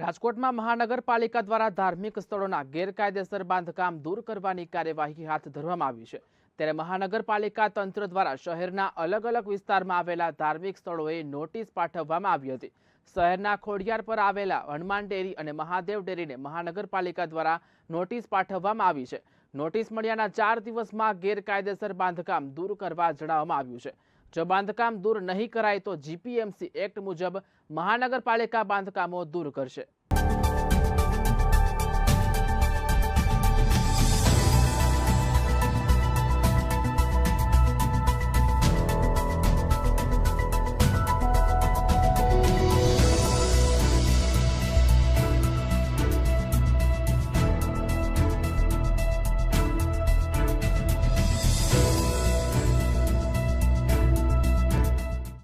રાજકોટમાં મહાનગરપાલિકા દ્વારા ધાર્મિક સ્થળોના ગેરકાયદેસર બાંધકામ દૂર કરવાની કાર્યવાહી હાથ ધરવામાં આવી છે. ત્યારે મહાનગરપાલિકા તંત્ર દ્વારા શહેરના અલગ અલગ વિસ્તારમાં આવેલા ધાર્મિક સ્થળોએ નોટિસ પાઠવવામાં આવી હતી. શહેરના ખોડિયાર પર આવેલા હનુમાન ડેરી અને મહાદેવ ડેરીને મહાનગરપાલિકા દ્વારા નોટિસ પાઠવવામાં આવી છે. નોટિસ મળ્યાના ચાર દિવસમાં ગેરકાયદેસર બાંધકામ દૂર કરવા જણાવવામાં આવ્યું છે. જો બાંધકામ દૂર નહીં કરાય તો જીપીએમસી એક્ટ મુજબ મહાનગરપાલિકા બાંધકામો દૂર કરશે.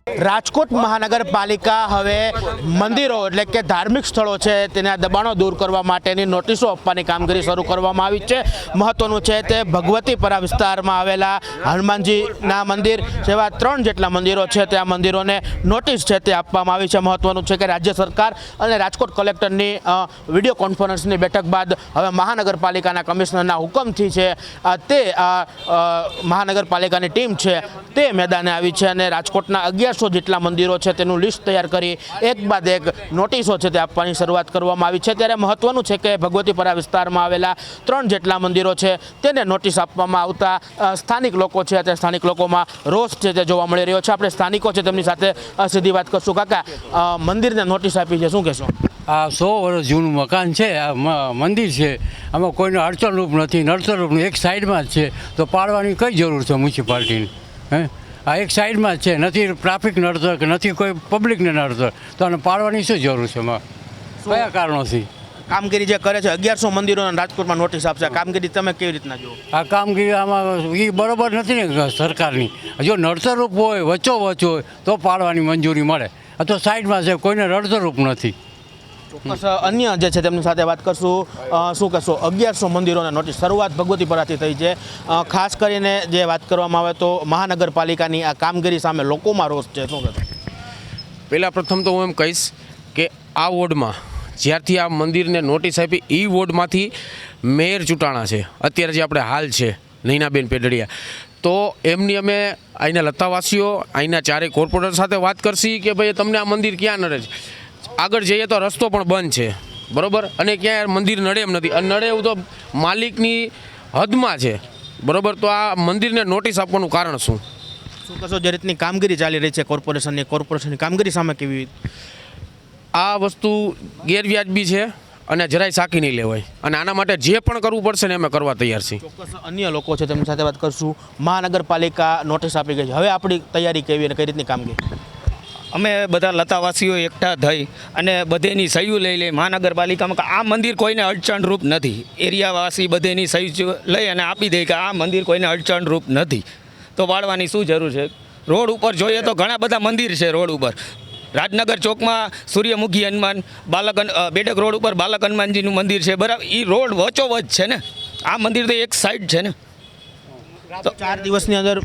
રાજકોટ મહાનગરપાલિકા હવે મંદિરો એટલે કે ધાર્મિક સ્થળો છે તેના દબાણો દૂર કરવા માટેની નોટિસો આપવાની કામગીરી શરૂ કરવામાં આવી છે. મહત્વનું છે તે ભગવતીપરા વિસ્તારમાં આવેલા હનુમાનજીના મંદિર જેવા ત્રણ જેટલા મંદિરો છે તે આ મંદિરોને નોટિસ છે તે આપવામાં આવી છે. મહત્વનું છે કે રાજ્ય સરકાર અને રાજકોટ કલેક્ટરની વીડિયો કોન્ફરન્સની બેઠક બાદ હવે મહાનગરપાલિકાના કમિશનરના હુકમથી છે તે મહાનગરપાલિકાની ટીમ છે તે મેદાને આવી છે અને રાજકોટના અગિયારસો જેટલા મંદિરો છે તેનું લિસ્ટ તૈયાર કરી એક બાદ એક નોટિસો છે તે આપવાની શરૂઆત કરવામાં આવી છે. ત્યારે મહત્વનું છે કે ભગવતીપરા વિસ્તારમાં આવેલા ત્રણ જેટલા મંદિરો છે તેને નોટિસ આપવામાં આવતા સ્થાનિક લોકો છે તે સ્થાનિક લોકોમાં રોષ છે તે જોવા મળી રહ્યો છે. આપણે સ્થાનિકો છે તેમની સાથે સીધી વાત કરશું. કાકા મંદિરને નોટિસ આપી છે, શું કહેશો? આ સો વર્ષ જૂનું મકાન છે મંદિર છે. આમાં કોઈને અડચણરૂપ નથી નડતરરૂપ નથી એક સાઈડમાં જ છે. તો પાડવાની કઈ જરૂર છે મ્યુનિસિપાલિટીની? હે? આ એક સાઈડમાં જ છે. નથી ટ્રાફિક નડતર કે નથી કોઈ પબ્લિકને નડતર તો આને પાડવાની શું જરૂર છે એમાં? કયા કારણોથી? કામગીરી જે કરે છે અગિયારસો મંદિરોને રાજકોટમાં નોટિસ આપશે. કામગીરી તમે કેવી રીતના જુઓ? આ કામગીરી આમાં એ બરોબર નથી ને સરકારની. જો નડતરરૂપ હોય વચ્ચો વચ્ચો હોય તો પાડવાની મંજૂરી મળે. આ તો સાઈડમાં છે કોઈને નડતરરૂપ નથી. અન્ય જે છે તેમની સાથે વાત કરશું. શું કહેશો? અગિયારસો મંદિરોના નોટિસ. શરૂઆત ભગવતીપરાથી થઈ છે. ખાસ કરીને જે વાત કરવામાં આવે તો મહાનગરપાલિકાની આ કામગીરી સામે લોકોમાં રોષ છે. શું કહેશો? પહેલાં પ્રથમ તો હું એમ કહીશ કે આ વોર્ડમાં જ્યારથી આ મંદિરને નોટિસ આપી એ વોર્ડમાંથી મેયર ચૂંટાણા છે. અત્યારે જે આપણે હાલ છે, નૈનાબેન પેડડિયા તો એમની અમે અહીંના લતાવાસીઓ, અહીંના ચારેય કોર્પોરેટર સાથે વાત કરશી કે ભાઈ તમને આ મંદિર ક્યાં નડે છે? આગળ જઈએ તો રસ્તો પણ બંધ છે. બરોબર? અને ક્યાંય મંદિર નડે એમ નથી. અને નડે એવું તો માલિકની હદમાં છે. બરોબર? તો આ મંદિરને નોટિસ આપવાનું કારણ શું? શું કહેશો જે રીતની કામગીરી ચાલી રહી છે કોર્પોરેશનની કોર્પોરેશનની કામગીરી સામે કેવી? આ વસ્તુ ગેરવ્યાજબી છે અને જરાય સાકી નહીં લેવાય. અને આના માટે જે પણ કરવું પડશે ને અમે કરવા તૈયાર છીએ. ચોક્કસ અન્ય લોકો છે તેમની સાથે વાત કરશું. મહાનગરપાલિકા નોટિસ આપી ગઈ છે. હવે આપણી તૈયારી કેવી અને કઈ રીતની કામગીરી? અમે બધા લતાવાસીઓ એકઠા થઈ અને બધેની સહયું લઈ લઈ મહાનગરપાલિકામાં આ મંદિર કોઈને અડચણરૂપ નથી. એરિયાવાસી બધેની સહી લઈ અને આપી દે કે આ મંદિર કોઈને અડચણરૂપ નથી. તો વાળવાની શું જરૂર છે? રોડ ઉપર જોઈએ તો ઘણા બધા મંદિર છે રોડ ઉપર. રાજનગર ચોકમાં સૂર્યમુખી હનુમાન, બાલક બેડક રોડ ઉપર બાલક હનુમાનજીનું મંદિર છે. બરાબર એ રોડ વચોવચ છે ને. આ મંદિર તો એક સાઈડ છે ને. ચાર દિવસની અંદર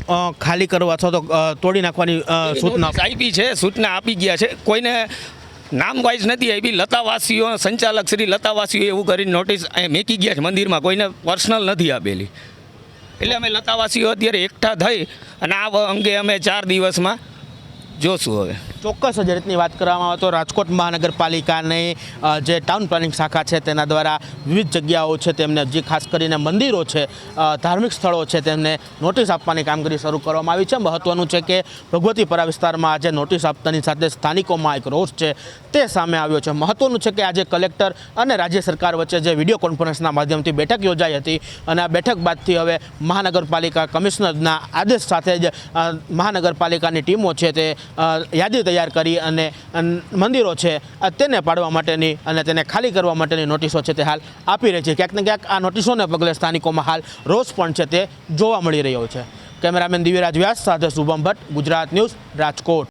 ખાલી કરવા અથવા તો તોડી નાખવાની સૂચના આપી. છે સૂચના આપી ગયા છે. કોઈને નામ વાઇઝ નથી આવી લતાવાસીઓ સંચાલક શ્રી લતાવાસીઓ એવું કરીને નોટિસ મેકી ગયા છે મંદિરમાં. કોઈને પર્સનલ નથી આપેલી. એટલે અમે લતાવાસીઓ અત્યારે એકઠા થઈ અને આ અંગે અમે ચાર દિવસમાં જોશું હવે. ચોક્કસ જે રીતની વાત કરવામાં આવે તો રાજકોટ મહાનગરપાલિકાની જે ટાઉન પ્લાનિંગ શાખા છે તેના દ્વારા વિવિધ જગ્યાઓ છે તેમને જે ખાસ કરીને મંદિરો છે ધાર્મિક સ્થળો છે તેમને નોટિસ આપવાની કામગીરી શરૂ કરવામાં આવી છે. મહત્વનું છે કે ભગવતીપરા વિસ્તારમાં આજે નોટિસ આપતાની સાથે સ્થાનિકોમાં એક રોષ છે તે સામે આવ્યો છે. મહત્વનું છે કે આજે કલેક્ટર અને રાજ્ય સરકાર વચ્ચે જે વીડિયો કોન્ફરન્સના માધ્યમથી બેઠક યોજાઈ હતી અને આ બેઠક બાદથી હવે મહાનગરપાલિકા કમિશનરના આદેશ સાથે જ મહાનગરપાલિકાની ટીમો છે તે યાદી તૈયાર કરી અને મંદિરો છે તેને પાડવા માટેની અને તેને ખાલી કરવા માટેની નોટિસો છે તે હાલ આપી રહી છે. ક્યાંક ને ક્યાંક આ નોટિસોને પગલે સ્થાનિકોમાં હાલ રોષ પણ છે તે જોવા મળી રહ્યો છે. કેમેરામેન દિવ્યરાજ વ્યાસ સાથે શુભમ ભટ્ટ, ગુજરાત ન્યૂઝ રાજકોટ.